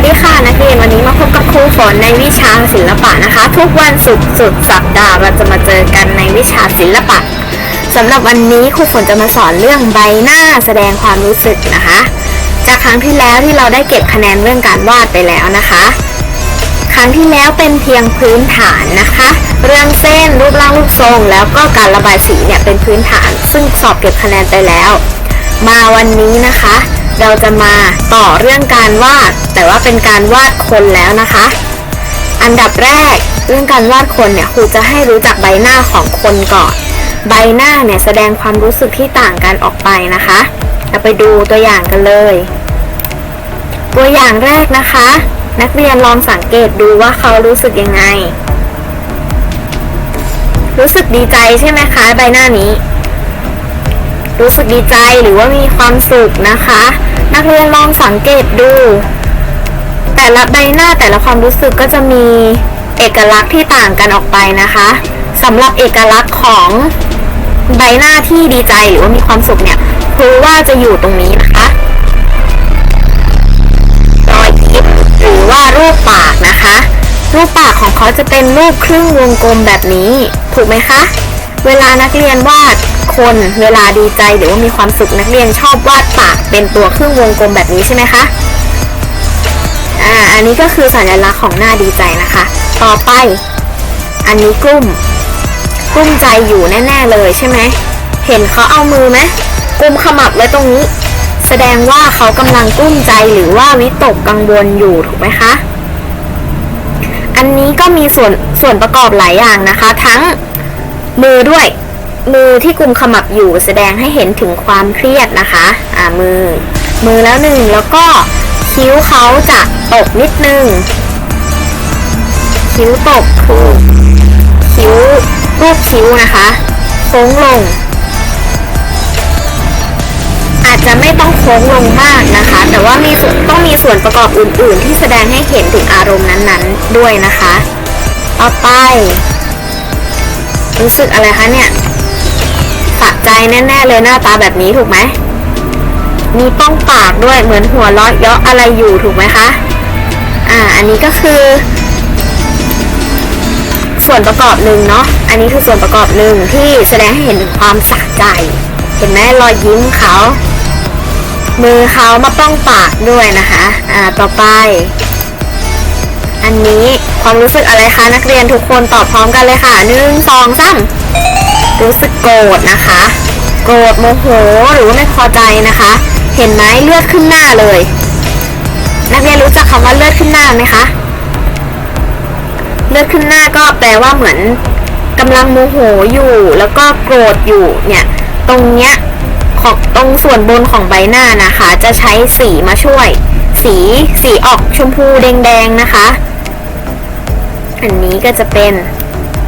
สดีค่ะนักเรียนวันนี้มาพบกับครูฝนในวิชาศิลปะนะคะ ทุกวันศุกร์สุดสัปดาห์เราจะมาเจอกันในวิชาศิลปะสำหรับวันนี้ครูฝนจะมาสอนเรื่องใบหน้าแสดงความรู้สึกนะคะ จากครั้งที่แล้วที่เราได้เก็บคะแนนเรื่องการวาดไปแล้วนะคะ ครั้งที่แล้วเป็นเพียงพื้นฐานนะคะ เรื่องเส้นรูปร่างรูปทรง แล้วก็การระบายสีเนี่ยเป็นพื้นฐาน ซึ่งสอบเก็บคะแนนไปแล้ว มาวันนี้นะคะ เราจะมาต่อเรื่องการวาด แต่ว่าเป็นการวาดคนแล้วนะคะ อันดับแรกเรื่องการวาดคนเนี่ยครูจะให้รู้จักใบหน้าของคนก่อน ใบหน้าเนี่ยแสดงความรู้สึกที่ต่างกันออกไปนะคะเราไปดูตัวอย่างกันเลย ตัวอย่างแรกนะคะ นักเรียนลองสังเกตดูว่าเขารู้สึกยังไง รู้สึกดีใจใช่ไหมคะ ใบหน้านี้ รู้สึกดีใจหรือว่ามีความสุขนะคะ นักเรียนลองสังเกตดู แต่ละใบหน้าแต่ละความรู้สึกก็จะมีเอกลักษณ์ที่ต่างกันออกไปนะคะสำหรับเอกลักษณ์ของใบหน้าที่ดีใจหรือว่ามีความสุขเนี่ยครูว่าจะอยู่ตรงนี้นะคะรอยยิ้มหรือว่ารูปปากนะคะ รูปปากของเขาจะเป็นรูปครึ่งวงกลมแบบนี้ ถูกไหมคะ เวลานักเรียนวาด คนเวลาดีใจหรือว่ามีความสุขนักเรียนชอบวาดปากเป็นตัวครึ่งวงกลมแบบนี้ใช่ไหมคะอ่าอันนี้ก็คือสัญลักษณ์ของหน้าดีใจนะคะ ต่อไป อันนี้กลุ้มกลุ้มใจอยู่แน่ ๆเลยใช่ไหมเห็นเขาเอามือไหมกุมขมับไว้ตรงนี้ แสดงว่าเขากำลังกลุ้มใจหรือว่าวิตกกังวลอยู่ถูกไหมคะอันนี้ก็มีส่วนส่วนประกอบหลายอย่างนะคะ ทั้งมือด้วย มือที่กุมขมับอยู่แสดงให้เห็นถึงความเครียดนะคะอ่ามือ มือแล้วหนึ่งแล้วก็คิ้วเขาจะตกนิดนึง คิ้วตกคือคิ้วรูปคิ้วนะคะโค้งลง อาจจะไม่ต้องโค้งลงมากนะคะ แต่ว่ามีต้องมีส่วนประกอบอื่น ๆ ที่แสดงให้เห็นถึงอารมณ์นั้นๆ ด้วยนะคะ ต่อไป รู้สึกอะไรคะเนี่ย ใจแน่ๆเลยหน้าตาแบบนี้ถูกไหม มีป้องปากด้วยเหมือนหัวเราะเยาะอะไรอยู่ถูกไหมคะ อ่า อันนี้ก็คือ ส่วนประกอบหนึ่งเนาะ อันนี้คือส่วนประกอบหนึ่งที่แสดงให้เห็นถึงความสะใจ เห็นไหมรอยยิ้มเขา มือเขามาป้องปากด้วยนะคะ อ่า ต่อไป อันนี้ความรู้สึกอะไรคะนักเรียนทุกคนตอบพร้อมกันเลยค่ะหนึ่งสองสาม รู้สึกโกรธนะคะ โกรธโมโหหรือว่าไม่พอใจนะคะ เห็นไหมเลือดขึ้นหน้าเลย นักเรียนรู้จักคำว่าเลือดขึ้นหน้าไหมคะเลือดขึ้นหน้าก็แปลว่าเหมือนกำลังโมโหอยู่ แล้วก็โกรธอยู่เนี่ยตรงเนี้ยของตรงส่วนบนของใบหน้านะคะ จะใช้สีมาช่วย สีสีออกชมพูแดงๆนะคะ อันนี้ก็จะเป็น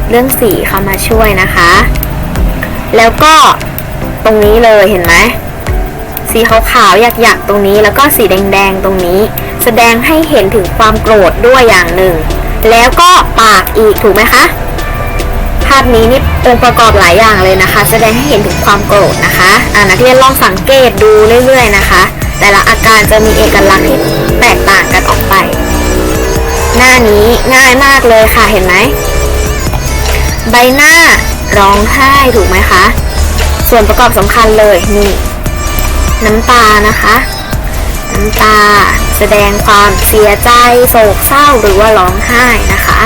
เรื่องสีเข้ามาช่วยนะคะ แล้วก็ตรงนี้เลยเห็นไหมสีขาวๆหยักๆตรงนี้แล้วก็สีแดงๆตรงนี้ แสดงให้เห็นถึงความโกรธด้วยอย่างหนึ่ง แล้วก็ปากอีกถูกไหมคะ ภาพนี้นี่องค์ประกอบหลายอย่างเลยนะคะ แสดงให้เห็นถึงความโกรธนะคะอ่านักเรียนลองสังเกตดูเรื่อยๆนะคะ แต่ละอาการจะมีเอกลักษณ์ที่แตกต่างกันออกไป หน้านี้ง่ายมากเลยค่ะเห็นไหมใบหน้า ร้องไห้ถูกไหมคะ ส่วนประกอบสำคัญเลยนี่น้ำตานะคะ น้ำตาแสดงความเสียใจโศกเศร้าหรือว่าร้องไห้นะคะ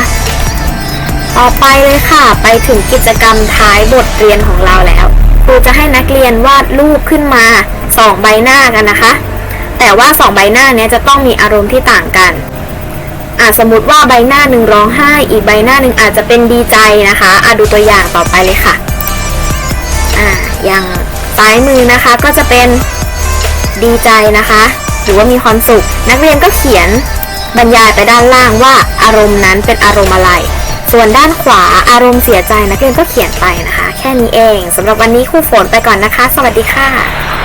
ต่อไปเลยค่ะ ไปถึงกิจกรรมท้ายบทเรียนของเราแล้วครูจะให้นักเรียนวาดรูปขึ้นมาสองใบหน้ากันนะคะ แต่ว่าสองใบหน้าเนี้ยจะต้องมีอารมณ์ที่ต่างกัน อ่าสมมติว่าใบหน้าหนึ่งร้องไห้ อีกใบหน้าหนึ่งอาจจะเป็นดีใจนะคะอะดูตัวอย่างต่อไปเลยค่ะอ่าอย่างซ้ายมือนะคะก็จะเป็นดีใจนะคะ หรือว่ามีความสุข นักเรียนก็เขียนบรรยายไปด้านล่างว่าอารมณ์นั้นเป็นอารมณ์อะไร ส่วนด้านขวาอารมณ์เสียใจนักเรียนก็เขียนไปนะคะ แค่นี้เองสำหรับวันนี้ครูฝนไปก่อนนะคะ สวัสดีค่ะ